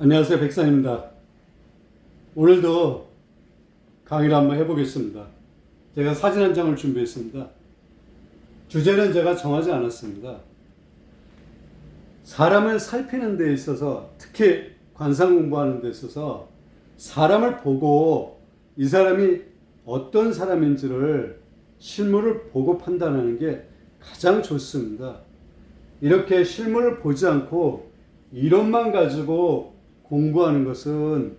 안녕하세요. 백산입니다. 오늘도 강의를 한번 해보겠습니다. 제가 사진 한 장을 준비했습니다. 주제는 제가 정하지 않았습니다. 사람을 살피는 데 있어서 특히 관상 공부하는 데 있어서 사람을 보고 이 사람이 어떤 사람인지를 실물을 보고 판단하는 게 가장 좋습니다. 이렇게 실물을 보지 않고 이론만 가지고 공부하는 것은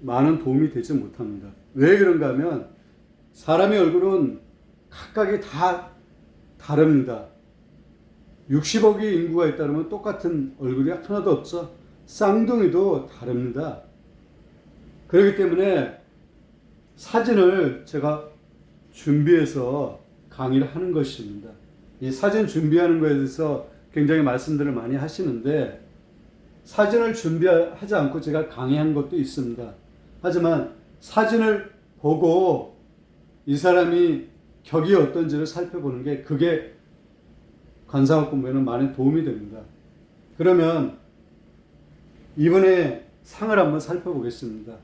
많은 도움이 되지 못합니다. 왜 그런가 하면 사람의 얼굴은 각각이 다 다릅니다. 60억의 인구가 있다면 똑같은 얼굴이 하나도 없죠. 쌍둥이도 다릅니다. 그렇기 때문에 사진을 제가 준비해서 강의를 하는 것입니다. 이 사진 준비하는 것에 대해서 굉장히 말씀들을 많이 하시는데 사진을 준비하지 않고 제가 강의한 것도 있습니다. 하지만 사진을 보고 이 사람이 격이 어떤지를 살펴보는 게 그게 관상학 공부에는 많은 도움이 됩니다. 그러면 이분의 상을 한번 살펴보겠습니다.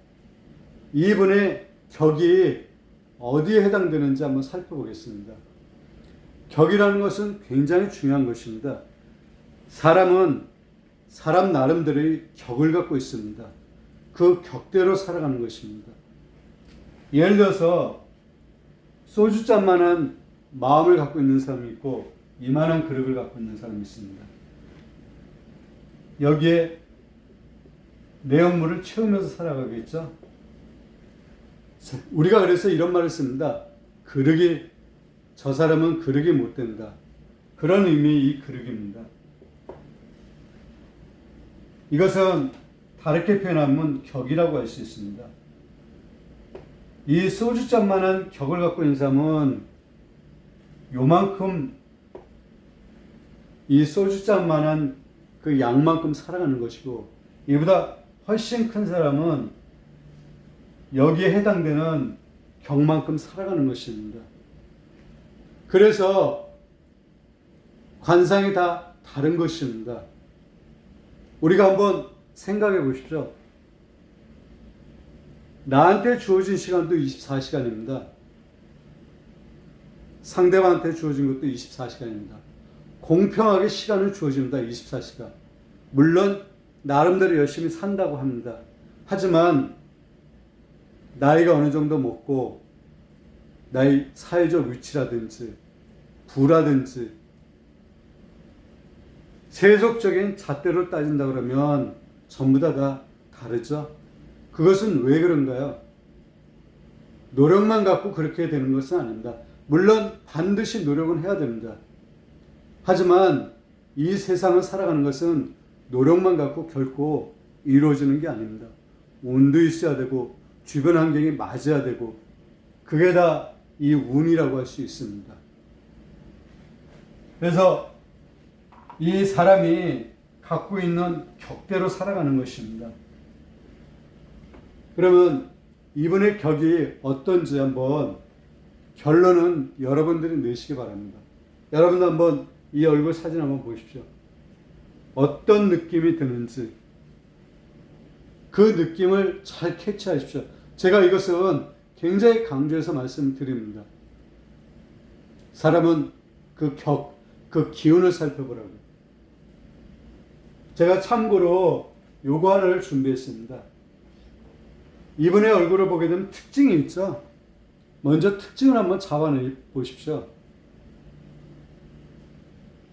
이분의 격이 어디에 해당되는지 한번 살펴보겠습니다. 격이라는 것은 굉장히 중요한 것입니다. 사람은 사람 나름대로의 격을 갖고 있습니다. 그 격대로 살아가는 것입니다. 예를 들어서 소주잔만한 마음을 갖고 있는 사람이 있고 이만한 그릇을 갖고 있는 사람이 있습니다. 여기에 내용물을 채우면서 살아가겠죠. 우리가 그래서 이런 말을 씁니다. 그릇이 저 사람은 그릇이 못 된다. 그런 의미의 이 그릇입니다. 이것은 다르게 표현하면 격이라고 할 수 있습니다. 이 소주잔만한 격을 갖고 있는 사람은 요만큼 이 소주잔만한 그 양만큼 살아가는 것이고 이보다 훨씬 큰 사람은 여기에 해당되는 격만큼 살아가는 것입니다. 그래서 관상이 다 다른 것입니다. 우리가 한번 생각해 보십시오. 나한테 주어진 시간도 24시간입니다. 상대방한테 주어진 것도 24시간입니다. 공평하게 시간을 주어집니다. 24시간. 물론 나름대로 열심히 산다고 합니다. 하지만 나이가 어느 정도 먹고 나의 사회적 위치라든지 부라든지 세속적인 잣대로 따진다 그러면 전부 다, 다 다르죠. 그것은 왜 그런가요? 노력만 갖고 그렇게 되는 것은 아닙니다. 물론 반드시 노력은 해야 됩니다. 하지만 이 세상을 살아가는 것은 노력만 갖고 결코 이루어지는 게 아닙니다. 운도 있어야 되고 주변 환경이 맞아야 되고 그게 다 이 운이라고 할 수 있습니다. 그래서 이 사람이 갖고 있는 격대로 살아가는 것입니다. 그러면 이분의 격이 어떤지 한번 결론은 여러분들이 내시기 바랍니다. 여러분 한번 이 얼굴 사진 한번 보십시오. 어떤 느낌이 드는지 그 느낌을 잘 캐치하십시오. 제가 이것은 굉장히 강조해서 말씀드립니다. 사람은 그 격, 그 기운을 살펴보라고. 제가 참고로 요거 하나를 준비했습니다. 이분의 얼굴을 보게 되면 특징이 있죠. 먼저 특징을 한번 잡아내 보십시오.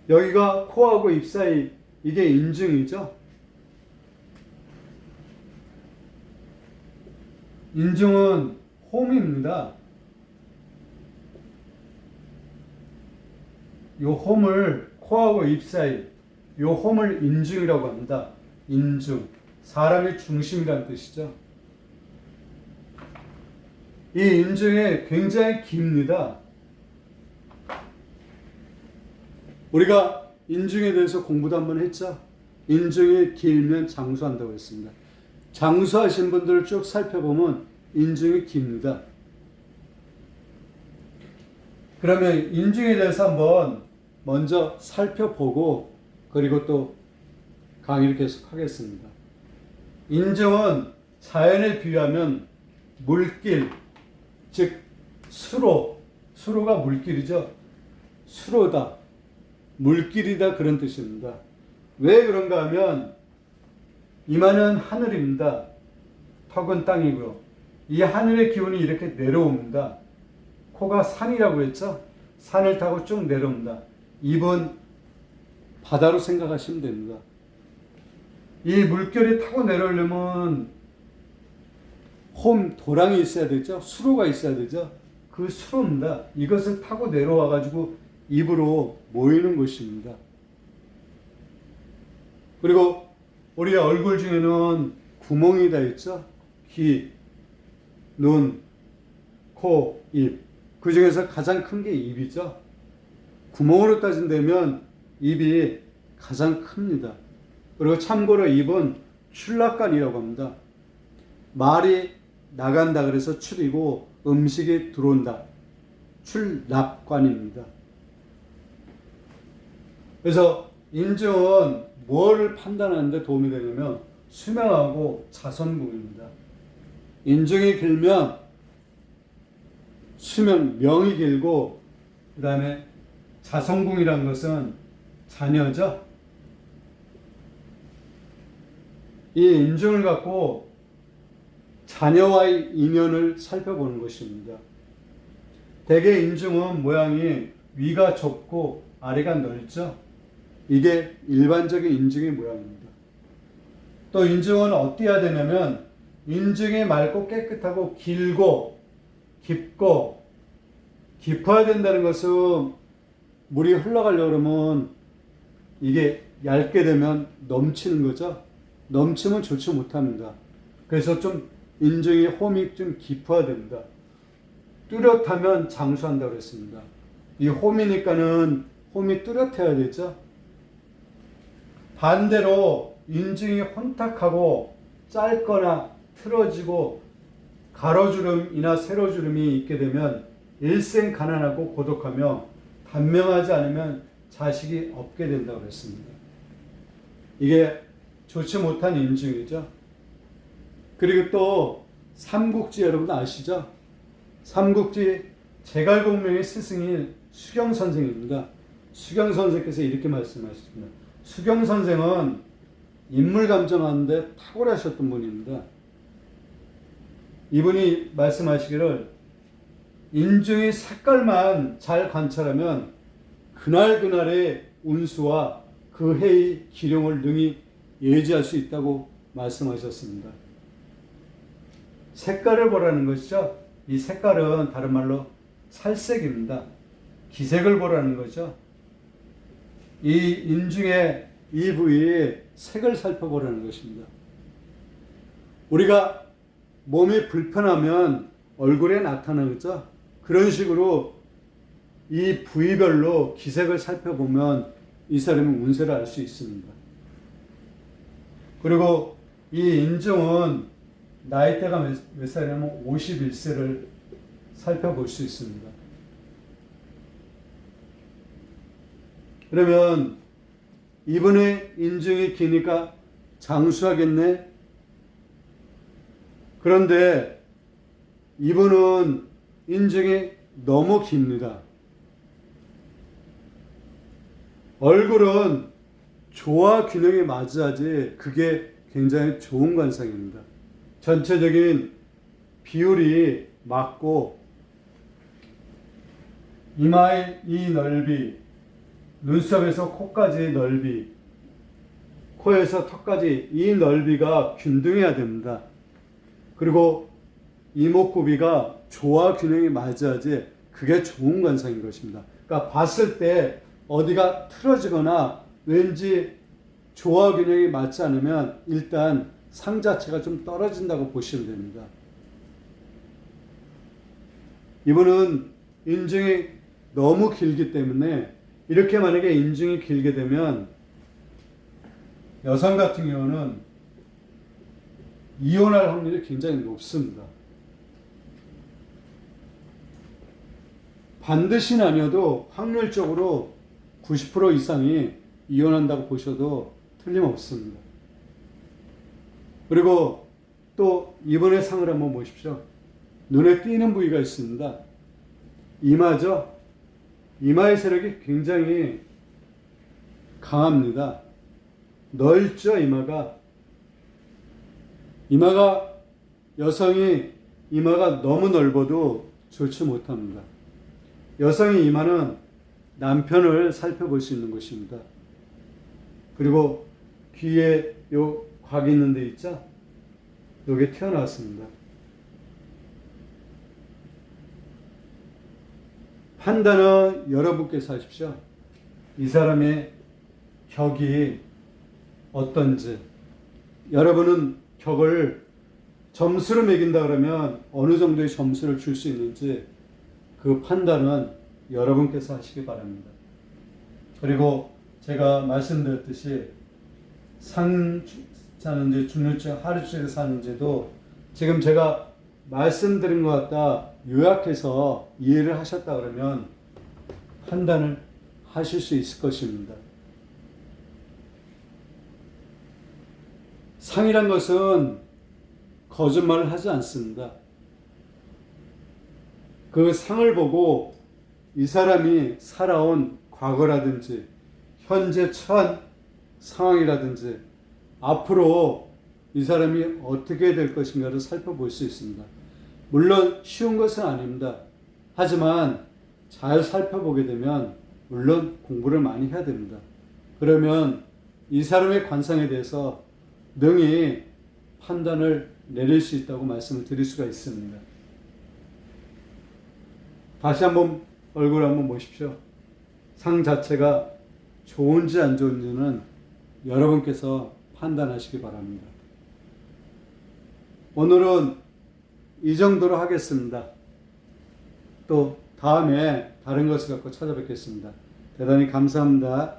여기가 코하고 입 사이 이게 인중이죠. 인중은 홈입니다. 요 홈을 코하고 입 사이 요 홈을 인중이라고 합니다. 인중. 사람의 중심이라는 뜻이죠. 이 인중이 굉장히 깁니다. 우리가 인중에 대해서 공부도 한번 했죠. 인중이 길면 장수한다고 했습니다. 장수하신 분들을 쭉 살펴보면 인중이 깁니다. 그러면 인중에 대해서 한번 먼저 살펴보고 그리고 또 강의를 계속 하겠습니다. 인증은 자연에 비유하면 물길, 즉 수로, 수로가 물길이죠. 수로다, 물길이다 그런 뜻입니다. 왜 그런가 하면 이마는 하늘입니다. 턱은 땅이고요. 이 하늘의 기운이 이렇게 내려옵니다. 코가 산이라고 했죠? 산을 타고 쭉 내려옵니다. 입은 바다로 생각하시면 됩니다. 이 물결이 타고 내려오려면 홈 도랑이 있어야 되죠. 수로가 있어야 되죠. 그 수로입니다. 이것을 타고 내려와 가지고 입으로 모이는 것입니다. 그리고 우리 얼굴 중에는 구멍이 다 있죠. 귀, 눈, 코, 입. 그 중에서 가장 큰 게 입이죠. 구멍으로 따진다면 입이 가장 큽니다. 그리고 참고로 입은 출락관이라고 합니다. 말이 나간다 그래서 출이고 음식이 들어온다. 출납관입니다. 그래서 인증은 뭘 판단하는데 도움이 되냐면 수명하고 자선궁입니다. 인증이 길면 수명, 명이 길고 그 다음에 자성궁이라는 것은 자녀죠. 이 인증을 갖고 자녀와의 인연을 살펴보는 것입니다. 대개 인증은 모양이 위가 좁고 아래가 넓죠. 이게 일반적인 인증의 모양입니다. 또 인증은 어때야 되냐면 인증이 맑고 깨끗하고 길고 깊고 깊어야 된다는 것은 물이 흘러가려고 그러면 이게 얇게 되면 넘치는 거죠. 넘치면 좋지 못합니다. 그래서 좀 인증이 홈이 좀 깊어야 됩니다. 뚜렷하면 장수한다고 그랬습니다. 이 홈이니까는 홈이 뚜렷해야 되죠. 반대로 인증이 혼탁하고 짧거나 틀어지고 가로주름이나 세로주름이 있게 되면 일생 가난하고 고독하며 단명하지 않으면 자식이 없게 된다고 그랬습니다. 이게 좋지 못한 인증이죠. 그리고 또 삼국지 여러분 아시죠? 삼국지 제갈공명의 스승인 수경 선생입니다. 수경 선생께서 이렇게 말씀하셨습니다. 수경 선생은 인물 감정하는데 탁월하셨던 분입니다. 이분이 말씀하시기를 인중의 색깔만 잘 관찰하면 그날 그날의 운수와 그 해의 기룡을 능히 예지할 수 있다고 말씀하셨습니다. 색깔을 보라는 것이죠. 이 색깔은 다른 말로 살색입니다. 기색을 보라는 거죠. 이 인중의 이 부위의 색을 살펴보라는 것입니다. 우리가 몸이 불편하면 얼굴에 나타나겠죠? 그런 식으로 이 부위별로 기색을 살펴보면 이 사람의 운세를 알 수 있습니다. 그리고 이 인종은 나이대가 몇, 몇 살이냐면 51세를 살펴볼 수 있습니다. 그러면 이분의 인증이 기니까 장수하겠네? 그런데 이분은 인증이 너무 깁니다. 얼굴은 조화 균형이 맞아야지 그게 굉장히 좋은 관상입니다. 전체적인 비율이 맞고 이마의 이 넓이, 눈썹에서 코까지 넓이, 코에서 턱까지 이 넓이가 균등해야 됩니다. 그리고 이목구비가 조화 균형이 맞아야지 그게 좋은 관상인 것입니다. 그러니까 봤을 때 어디가 틀어지거나 왠지 조화 균형이 맞지 않으면 일단 상 자체가 좀 떨어진다고 보시면 됩니다. 이분은 인증이 너무 길기 때문에 이렇게 만약에 인증이 길게 되면 여성 같은 경우는 이혼할 확률이 굉장히 높습니다. 반드시는 아니어도 확률적으로 90% 이상이 이혼한다고 보셔도 틀림없습니다. 그리고 또 이번에 상을 한번 보십시오. 눈에 띄는 부위가 있습니다. 이마죠. 이마의 세력이 굉장히 강합니다. 넓죠, 이마가. 이마가 여성이 이마가 너무 넓어도 좋지 못합니다. 여성의 이마는 남편을 살펴볼 수 있는 곳입니다. 그리고 귀에 요 곽이 있는 데 있죠? 여기 튀어나왔습니다. 판단은 여러분께서 하십시오. 이 사람의 격이 어떤지. 여러분은 격을 점수로 매긴다 그러면 어느 정도의 점수를 줄 수 있는지 그 판단은 여러분께서 하시기 바랍니다. 그리고 제가 말씀드렸듯이 상 사는지 죽는지 하루째 사는지도 지금 제가 말씀드린 것 같다 요약해서 이해를 하셨다 그러면 판단을 하실 수 있을 것입니다. 상이란 것은 거짓말을 하지 않습니다. 그 상을 보고 이 사람이 살아온 과거라든지 현재 처한 상황이라든지 앞으로 이 사람이 어떻게 될 것인가를 살펴볼 수 있습니다. 물론 쉬운 것은 아닙니다. 하지만 잘 살펴보게 되면 물론 공부를 많이 해야 됩니다. 그러면 이 사람의 관상에 대해서 능히 판단을 내릴 수 있다고 말씀을 드릴 수가 있습니다. 다시 한번 얼굴 한번 보십시오. 상 자체가 좋은지 안 좋은지는 여러분께서 판단하시기 바랍니다. 오늘은 이 정도로 하겠습니다. 또 다음에 다른 것을 갖고 찾아뵙겠습니다. 대단히 감사합니다.